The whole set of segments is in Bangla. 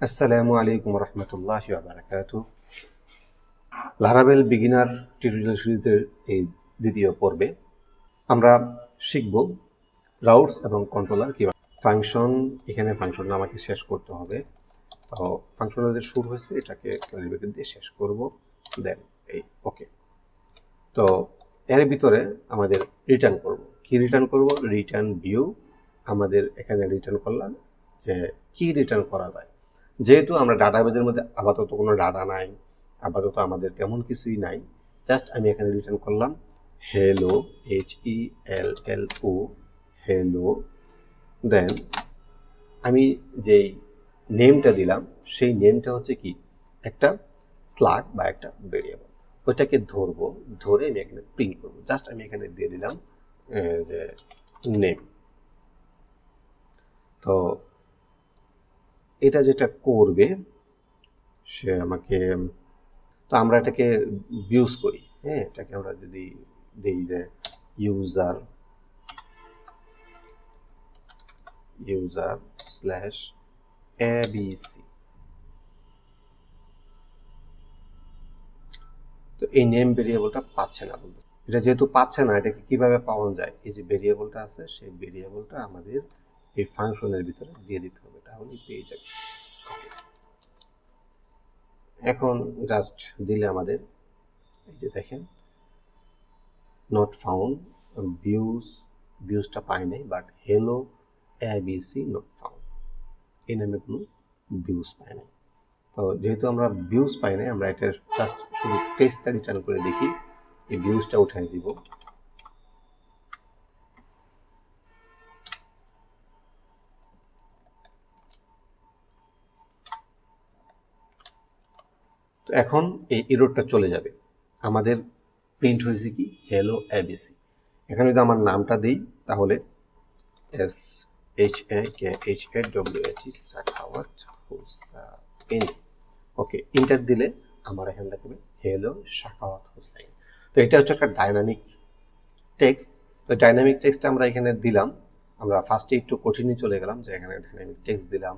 আসসালামু আলাইকুম রহমতুল্লাহ বারাকাত লারাবেল বিগিনার টিউটোরিয়াল সিরিজের এই দ্বিতীয় পর্বে আমরা শিখব রাউটস এবং কন্ট্রোলার কীভাবে ফাংশন এখানে ফাংশন আমাকে শেষ করতে হবে। তো ফাংশনের যে শুরু হয়েছে, এটাকে কার্লি ব্র্যাকেট দিয়ে শেষ করব। দেন এই ওকে তো এর ভিতরে আমাদের রিটার্ন করব। কি রিটার্ন করব? রিটার্ন ভিউ আমাদের এখানে রিটার্ন করলাম যে কি রিটার্ন করা যায়। যেহেতু আমরা ডাটাবেজের মধ্যে আপাতত কোনো ডাটা নাই, আপাতত আমাদের তেমন কিছুই নাই জাস্ট আমি এখানে রিটার্ন করলাম hello H E L L O hello then আমি যেই নেমটা দিলাম, সেই নেমটা হচ্ছে কি? একটা স্লাগ বা একটা ভেরিয়েবল ওইটাকে ধরবো, ধরে আমি এখানে প্রিন্ট করব। জাস্ট আমি এখানে দিয়ে দিলাম যে নেম তো এটা যেটা করবে, সে আমাকে, তো আমরা এটাকে ইউজ করি হ্যাঁ? এটাকে আমরা যদি দেই যে ইউজার ইউজার স্ল্যাশ এবিসি তো এই নেম ভেরিয়েবলটা পাচ্ছে না বলতে। এটা যেহেতু পাচ্ছে না, এটাকে কীভাবে পাওয়া যায়? এই যে ভেরিয়েবলটা আছে, সেই ভেরিয়েবলটা আমাদের এই ফাংশনের ভিতরে দিয়ে দিতে হবে। তাহলেই পেয়ে যাবে। এখন জাস্ট দিলে আমাদের, এই যে দেখেন নট ফাউন্ড ভিউজ ভিউজটা পাই নাই but hello ABC not found এই নামে কোনো ভিউজ পাই নাই। তো যেহেতু আমরা ভিউজ পাই নাই, আমরা এটা জাস্ট শুধু টেস্টটা রিটার্ন করে দেখি, এই ভিউজটা উঠাই দিব। এখন এই ইরোডটা চলে যাবে। আমাদের প্রিন্ট হয়েছে কি? হ্যালো এবিসি এখানে যদি আমার নামটা দিই, তাহলে S H A K H A W H E Sakhawat okay enter দিলে আমার এখানে দেখাবে হ্যালো সাখাওয়াত হুসাইন। তো এটা হচ্ছে একটা ডাইনামিক টেক্সট তো ডাইনামিক টেক্সট আমরা এখানে দিলাম। আমরা ফার্স্টে একটু কঠিনই চলে গেলাম যে এখানে ডাইনামিক টেক্সট দিলাম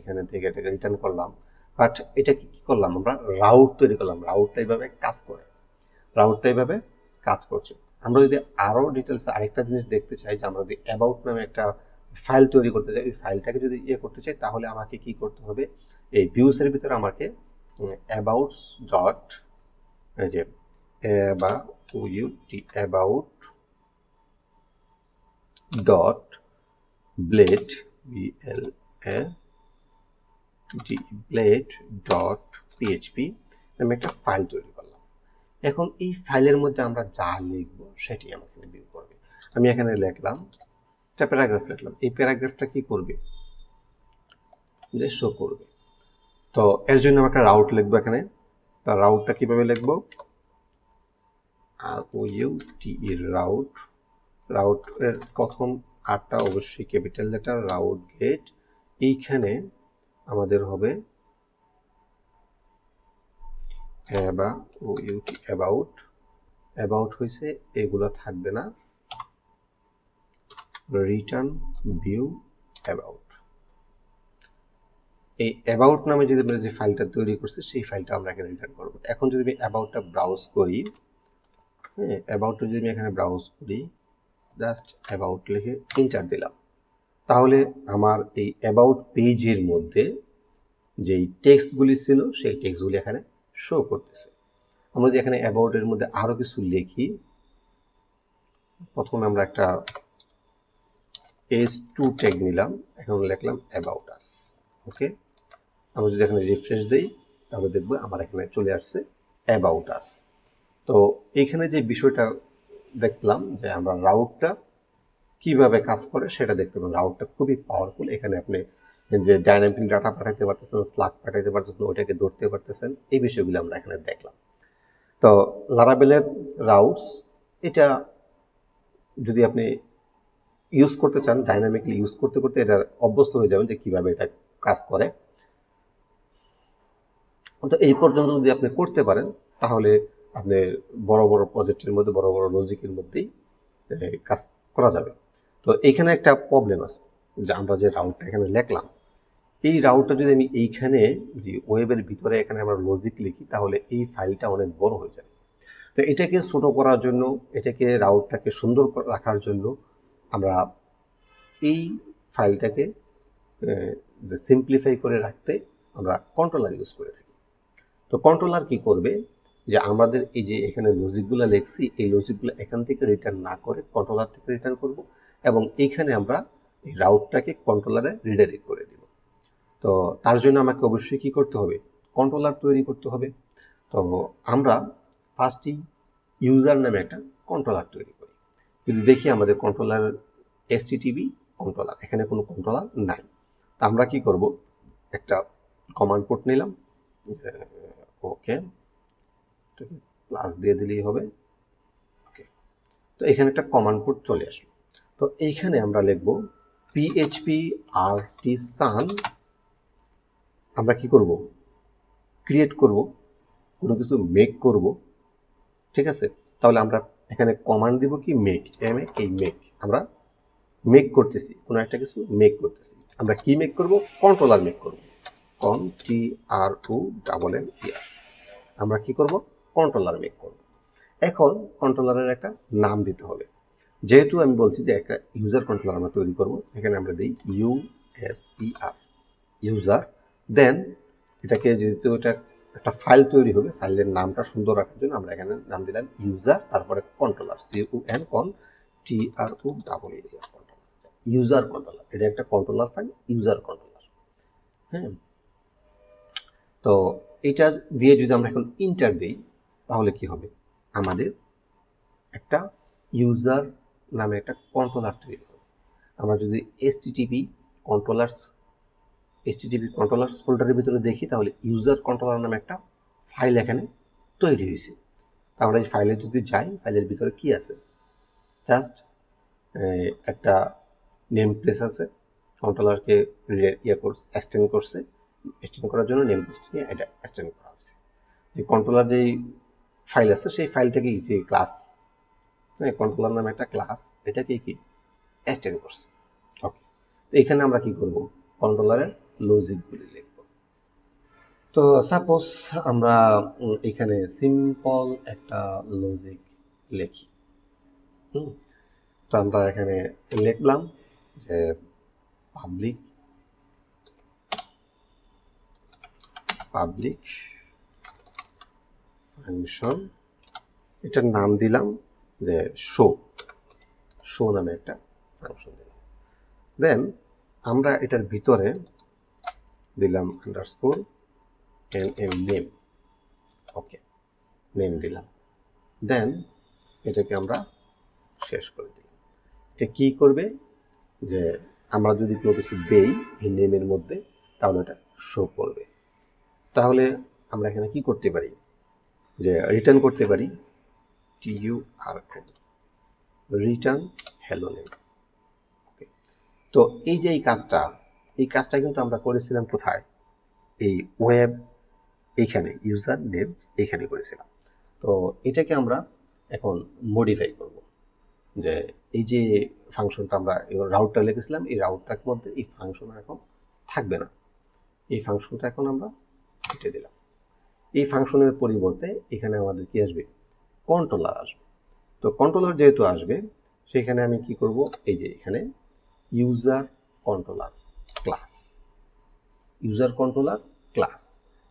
এখানে থেকে এটাকে রিটার্ন করলাম। বাট এটা কি করলাম আমরা? রাউট তৈরি করলাম। রাউটটা এইভাবে কাজ করে। রাউটটা এইভাবে কাজ করছে। আমরা যদি আরও ডিটেলস আরেকটা জিনিস দেখতে চাই, যে আমরা যদি অ্যাবাউট নামে একটা ফাইল তৈরি করতে চাই, ওই ফাইলটাকে যদি ইয়ে করতে চাই, তাহলে আমাকে কি করতে হবে? এই ভিউসের ভিতরে আমাকে অ্যাবাউটস ডট যে বা UT about dot blade BL A blade dot PHP আমি একটা ফাইল তৈরি করলাম। এখন এই ফাইলের মধ্যে আমরা যা লিখব সেটি আমাকে ভিউ করবে। আমি এখানে লিখলাম, একটা প্যারাগ্রাফ লিখলাম। এই প্যারাগ্রাফটা কি করবে? যে শো করবে। তো এর জন্য আমরা একটা রাউট লিখব এখানে। তার রাউটটা কীভাবে লিখব? আর ও ইউ টি এর রাউট রাউট এর প্রথম আটটা অবশ্যই ক্যাপিটাল লেটার রাউট গেট এইখানে আমাদের হবে অ্যাবাউট। অ্যাবাউট হয়েছে এগুলো থাকবে না। Return view about. এই অ্যাবাউট নামে যদি আমরা যে ফাইলটা তৈরি করছি, সেই ফাইলটা আমরা এখানে রিটার্ন করব। এখন যদি আমি অ্যাবাউটটা ব্রাউজ করি হ্যাঁ অ্যাবাউটটা যদি আমি এখানে ব্রাউজ করি, জাস্ট অ্যাবাউট লিখে ইন্টার দিলাম। তাহলে আমার এই অ্যাবাউট পেজের মধ্যে যেই টেক্সটগুলি ছিল, সেই টেক্সটগুলি এখানে শো করতেছে। আমরা যে এখানে অ্যাবাউটের মধ্যে আরও কিছু লিখি, প্রথমে আমরা একটা এস টু ট্যাগ নিলাম, এখন লিখলাম অ্যাবাউট আস ওকে আমরা যদি এখানে রিফ্রেশ দিই, তাহলে দেখব আমার এখানে চলে আসছে অ্যাবাউট আস তো এখানে যে বিষয়টা দেখলাম, যে আমরা রাউটটা কীভাবে কাজ করে সেটা দেখতে পাবেন। রাউটটা খুবই পাওয়ারফুল এখানে আপনি যে ডাইনামিক ডাটা পাঠাইতে পারতেছেন স্লাগ পাঠাইতে পারতেছেন, ওইটাকে ধরতে পারতেছেন, এই বিষয়গুলো আমরা এখানে দেখলাম। তো লারাবেলের রাউটস এটা যদি আপনি ইউজ করতে চান ডাইনামিকলি ইউজ করতে করতে এটা অভ্যস্ত হয়ে যাবেন যে কীভাবে এটা কাজ করে। তো এই পর্যন্ত যদি আপনি করতে পারেন, তাহলে আপনি বড় বড় প্রজেক্টের মধ্যে, বড় বড় লজিকের মধ্যেই কাজ করা যাবে। তো এখানে একটা প্রবলেম আছে, যে আমরা যে রাউটটা এখানে লিখলাম, এই রাউটটা যদি আমি এইখানে, যে ওয়েবের ভিতরে এখানে আমরা লজিক লিখি, তাহলে এই ফাইলটা অনেক বড় হয়ে যাবে তো এটাকে ছোট করার জন্য, এটাকে রাউটটাকে সুন্দর রাখার জন্য আমরা এই ফাইলটাকে যে সিম্পলিফাই করে রাখতে আমরা কন্ট্রোলার ইউজ করে থাকি। তো কন্ট্রোলার কি করবে? যে আমাদের এই যে এখানে লজিকগুলো লিখছি, এই লজিকগুলো এখান থেকে রিটার্ন না করে কন্ট্রোলার থেকে রিটার্ন করব। এবং এইখানে আমরা এই রাউটটাকে কন্ট্রোলারে রিডাইরেক্ট করে দিব। তো তার জন্য আমাকে অবশ্যই কি করতে হবে? কন্ট্রোলার তৈরি করতে হবে। তো আমরা ফার্স্টই ইউজার নামে একটা কন্ট্রোলার তৈরি করি। যদি দেখি আমাদের কন্ট্রোলার এসটিটিভি কন্ট্রোলার এখানে কোনো কন্ট্রোলার নাই। তো আমরা কি করব? একটা কমান্ড পোর্ট নিলাম। ওকে। প্লাস দিয়ে দিলেই হবে। ওকে। তো এখানে একটা কমান্ড পোর্ট চলে আসলো। তো এইখানে আমরা লিখব পিএইচপি আর টি সান আমরা কি করব? ক্রিয়েট করব, কোনো কিছু মেক করব, ঠিক আছে? তাহলে আমরা এখানে কমান্ড দিব কি? মেক এম এই মেক আমরা মেক করতেছি, কোনো একটা কিছু মেক করতেছি। আমরা কি মেক করব? কন্ট্রোলার মেক করব। কন T R O double M ইয়ার আমরা কি করব? কন্ট্রোলার মেক করব। এখন কন্ট্রোলারের একটা নাম দিতে হবে। যেহেতু আমি বলছি যে একটা ইউজার কন্ট্রোলার আমরা তৈরি করব, এখানে আমরা দিই U S E R user then এটাকে যেহেতু এটা একটা ফাইল তৈরি হবে ফাইলের নামটা সুন্দর রাখার জন্য আমরা এখানে নাম দিলাম ইউজার তারপরে controller C U N con T R O double A user controller এটা একটা কন্ট্রোলার ফাইল ইউজার কন্ট্রোলার হ্যাঁ? তো এটা দিয়ে যদি আমরা এখন ইন্টার দিই, তাহলে কি হবে? আমাদের একটা ইউজার নামে একটা কন্ট্রোলার তৈরি হবে আমরা যদি এসটিটিপি কন্ট্রোলার্স এইচটিটিপি কন্ট্রোলার্স ফোল্ডারের ভিতরে দেখি, তাহলে ইউজার কন্ট্রোলার নামে একটা ফাইল এখানে তৈরি হয়েছে। আমরা এই ফাইলে যদি যাই ফাইলের ভিতরে কি আছে? জাস্ট একটা নেম প্লেস আছে কন্ট্রোলারকে ইয়ে করছে এক্সটেন্ড করছে এক্সটেন্ড করার জন্য নেম প্লেস নিয়ে এটা এক্সটেন্ড করা হয়েছে। যে কন্ট্রোলার যেই ফাইল আছে, সেই ফাইলটাকে যে ক্লাস কন্ট্রোলার নামে একটা ক্লাস এটাকে কি? এক্সটেন্ড করছে। ওকে তো এখানে আমরা কি করব? কন্ট্রোলারের লজিকগুলি লিখব। তো সাপোজ আমরা এখানে সিম্পল একটা লজিক লিখি। তো আমরা এখানে লিখলাম যে পাবলিক পাবলিক ফাংশন এটার নাম দিলাম যে শো শো নামে একটা ফাংশন দিলাম। দেন আমরা এটার ভিতরে দিলাম underscore N M name okay name দিলাম। দেন এটাকে আমরা শেষ করে দিলাম। এটা কি করবে? যে আমরা যদি কোনো কিছু দেই এই নেমের মধ্যে, তাহলে এটা শো করবে। তাহলে আমরা এখানে কি করতে পারি? যে রিটার্ন করতে পারি। T R N return hello name okay তো এই যে এই কাজটা এই কাজটা কিন্তু আমরা করেছিলাম কোথায়? এই ওয়েব এইখানে ইউজার নেম এইখানে করেছিলাম। তো এটাকে আমরা এখন মডিফাই করব। যে এই যে ফাংশনটা আমরা রাউটটা লিখেছিলাম, এই রাউটটার মধ্যে এই ফাংশন এখন থাকবে না। এই ফাংশনটা এখন আমরা কেটে দিলাম। এই ফাংশনের পরিবর্তে এখানে আমাদের কি আসবে? কন্ট্রোলার আসবে। তো কন্ট্রোলার যেহেতু আসবে, সেখানে আমি কি করব? এই যে এখানে user controller class user controller class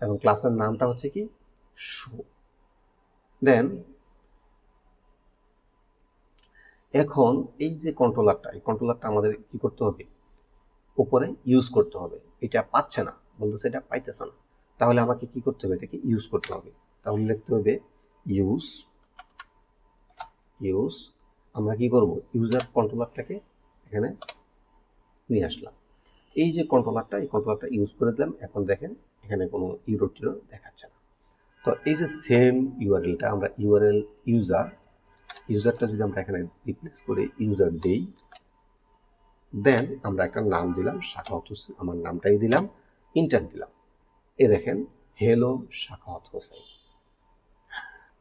এবং ক্লাসের নামটা হচ্ছে কি? শো দেন এখন এই যে কন্ট্রোলারটা এই কন্ট্রোলারটা আমাদের কি করতে হবে? উপরে ইউজ করতে হবে। এটা পাচ্ছে না, বলতেছে এটা পাইতেছে না। তাহলে আমাকে কি করতে হবে? এটাকে ইউজ করতে হবে। তাহলে লিখতে হবে ইউজ ইউজ আমরা কি করব? ইউজার কন্ট্রোলারটাকে এখানে নিয়ে আসলাম। এই যে কন্ট্রোলারটা এই কন্ট্রোলারটা ইউজ করে দিলাম। এখন দেখেন, এখানে কোনো ইউরো টিরো দেখাচ্ছে না। তো এই যে সেম ইউআরএলটা আমরা ইউআরএল ইউজার ইউজারটা যদি আমরা এখানে রিপ্লেস করে ইউজার দেই দেন আমরা একটা নাম দিলাম শাখাওয়াত হোসেন আমার নামটাই দিলাম ইন্টার দিলাম। এ দেখেন হেলো শাখাওয়াত হোসেন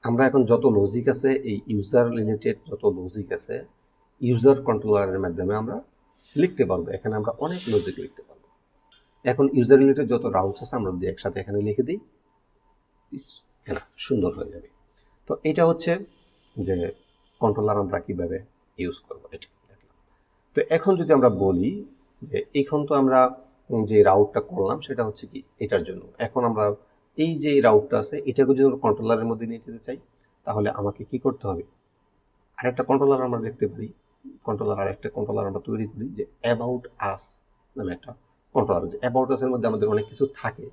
আমরা এখন যত লজিক আছে, এই ইউজার রিলেটেড যত লজিক আছে ইউজার কন্ট্রোলারের মাধ্যমে আমরা লিখতে পারব। এখানে আমরা অনেক লজিক লিখতে পারব। এখন ইউজার রিলেটেড যত রাউটস আছে, আমরা যদি একসাথে এখানে লিখে দিই। সুন্দর হয়ে যাবে। তো এটা হচ্ছে যে কন্ট্রোলার আমরা কীভাবে ইউজ করব, এটা তো এখন যদি আমরা বলি যে এখন তো আমরা যে রাউটটা করলাম, সেটা হচ্ছে কি, এটার জন্য। এখন আমরা এই যে রাউটটা আছে, এটাকে যদি কন্ট্রোলারের মধ্যে নিয়ে যেতে চাই, তাহলে আমাকে কি করতে হবে? আরেকটা কন্ট্রোলার আমরা দেখতে পারি। কন্ট্রোলার আর একটা কন্ট্রোলার আমরা তৈরি করি যে অ্যাবাউট আস নামে একটা কন্ট্রোলার যে অ্যাবাউট আসের মধ্যে আমাদের অনেক কিছু থাকে।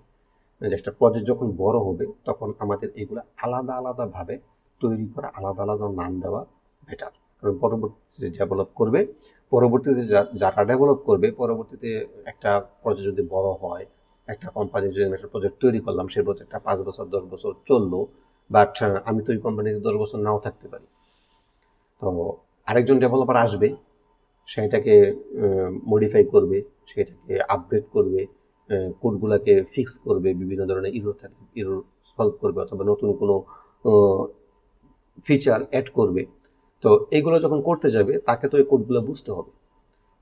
যে একটা প্রজেক্ট যখন বড় হবে, তখন আমাদের এগুলো আলাদা আলাদা ভাবে তৈরি করা, আলাদা আলাদা নাম দেওয়া বেটার কারণ পরবর্তীতে ডেভেলপ করবে, পরবর্তীতে যা- যারা ডেভেলপ করবে, পরবর্তীতে একটা প্রজেক্ট যদি বড় হয় একটা কোম্পানি যদি আমি একটা প্রজেক্ট তৈরি করলাম, সেই প্রজেক্টটা পাঁচ বছর, দশ বছর চলল বাট আমি তো ওই কোম্পানিতে দশ বছর নাও থাকতে পারি। তো আরেকজন ডেভেলপার আসবে সেটাকে মডিফাই করবে সেটাকে আপডেট করবে কোডগুলোকে ফিক্স করবে, বিভিন্ন ধরনের ইরোর থাকে ইরোর সলভ করবে, অথবা নতুন কোনো ফিচার অ্যাড করবে। তো এগুলো যখন করতে যাবে, তাকে তো এই কোডগুলো বুঝতে হবে।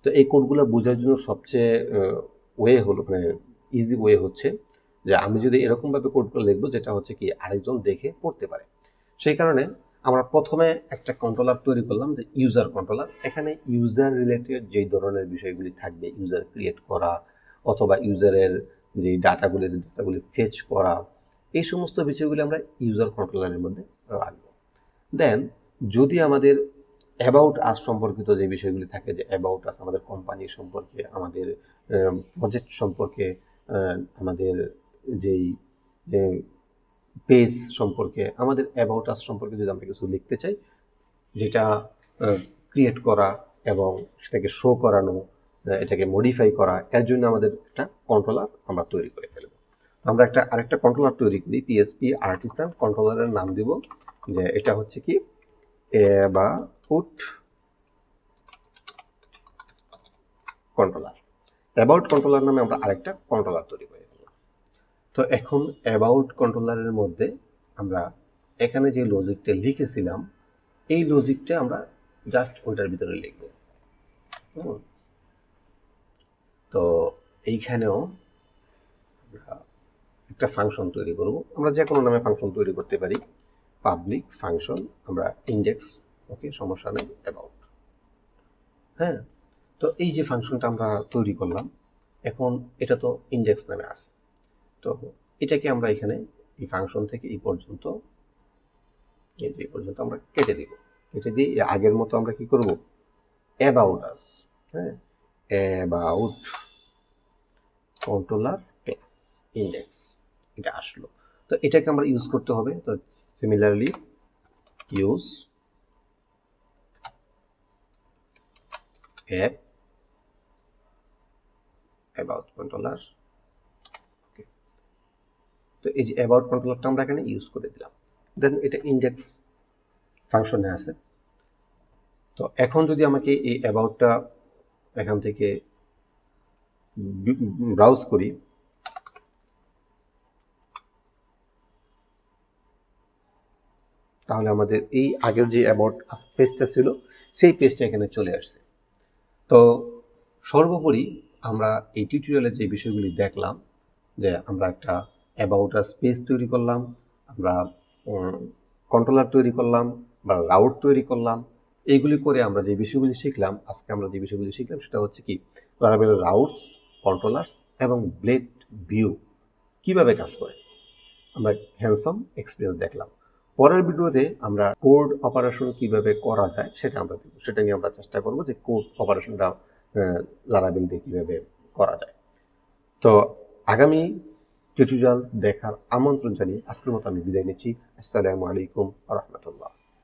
তো এই কোডগুলো বোঝার জন্য সবচেয়ে ওয়ে হলো মানে ইজি ওয়ে হচ্ছে যে আমি যদি এরকমভাবে কোডগুলো লিখব, যেটা হচ্ছে কি আরেকজন দেখে পড়তে পারে। সেই কারণে আমরা প্রথমে একটা কন্ট্রোলার তৈরি করলাম যে ইউজার কন্ট্রোলার এখানে ইউজার রিলেটেড যেই ধরনের বিষয়গুলি থাকবে ইউজার ক্রিয়েট করা অথবা ইউজারের যে ডাটাগুলি যে ডাটাগুলি ফেচ করা, এই সমস্ত বিষয়গুলি আমরা ইউজার কন্ট্রোলারের মধ্যে রাখব। দেন যদি আমাদের অ্যাবাউট আস সম্পর্কিত যে বিষয়গুলি থাকে, যে অ্যাবাউট আস আমাদের কোম্পানি সম্পর্কে, আমাদের প্রজেক্ট সম্পর্কে আমাদের যেই পেজ সম্পর্কে, আমাদের অ্যাবাউট আস সম্পর্কে যদি আমরা কিছু লিখতে চাই, যেটা ক্রিয়েট করা এবং সেটাকে শো করানো এটাকে মডিফাই করা, এর জন্য আমাদের একটা কন্ট্রোলার আমরা তৈরি করে ফেলব। আমরা একটা, আরেকটা কন্ট্রোলার তৈরি করি পিএসপি আর্টিসান কন্ট্রোলারের নাম দিব, যে এটা হচ্ছে কি অ্যাবাউট কন্ট্রোলার অ্যাবাউট কন্ট্রোলার নামে আমরা আরেকটা কন্ট্রোলার তৈরি করে ফেললাম। তো এখন অ্যাবাউট কন্ট্রোলারের মধ্যে আমরা এখানে যে লজিকটা লিখেছিলাম, এই লজিকটা আমরা জাস্ট ওইটার ভিতরে লিখব। তো এইখানেও আমরা একটা ফাংশন তৈরি করব। আমরা যে কোনো নামে ফাংশন তৈরি করতে পারি। পাবলিক ফাংশন আমরা ইন্ডেক্স ওকে সমস্যা নেই অ্যাবাউট হ্যাঁ? তো এই যে ফাংশনটা আমরা তৈরি করলাম, এখন এটা তো ইন্ডেক্স নামে আছে। তো এটাকে আমরা এখানে এই ফাংশন থেকে এই পর্যন্ত, এই যে পর্যন্ত আমরা কেটে দিব। কেটে দিয়ে আগের মতো আমরা কি করব? অ্যাবাউট আস হ্যাঁ? অ্যাবাউট কন্ট্রোলার ক্লাস ইন্ডেক্স এটা আসলো। তো এটাকে আমরা ইউজ করতে হবে। তো similarly use app about controller তো এই যে অ্যাবাউট কন্ট্রোলারটা আমরা এখানে ইউজ করে দিলাম। দেন এটা ইন্ডেক্স ফাংশনে আছে। তো এখন যদি আমাকে এই অ্যাবাউটটা এখান থেকে ব্রাউজ করি, তাহলে আমাদের এই আগের যে অ্যাবাউট পেজটা ছিল, সেই পেজটা এখানে চলে আসছে। তো সর্বোপরি আমরা এই টিউটোরিয়ালে যে বিষয়গুলি দেখলাম, যে আমরা একটা অ্যাবাউট আ স্পেস তৈরি করলাম, আমরা কন্ট্রোলার তৈরি করলাম বা রাউট তৈরি করলাম, এইগুলি করে আমরা যে বিষয়গুলি শিখলাম, আজকে আমরা যে বিষয়গুলি শিখলাম সেটা হচ্ছে কি লারাবেল রাউটস কন্ট্রোলার্স এবং ব্লেড ভিউ কীভাবে কাজ করে। আমরা হ্যান্ডসম এক্সপিরিয়েন্স দেখলাম। পরের ভিডিওতে আমরা কোড অপারেশন কীভাবে করা যায় সেটা আমরা দেখব। সেটা নিয়ে আমরা চেষ্টা করব যে কোড অপারেশনটা লারাবেল দিয়ে কীভাবে করা যায়। তো আগামী টিউটোরিয়াল দেখার আমন্ত্রণ জানিয়ে আজকের মতো আমি বিদায় নিচ্ছি। আসসালামু আলাইকুম রহমতুল্লাহ।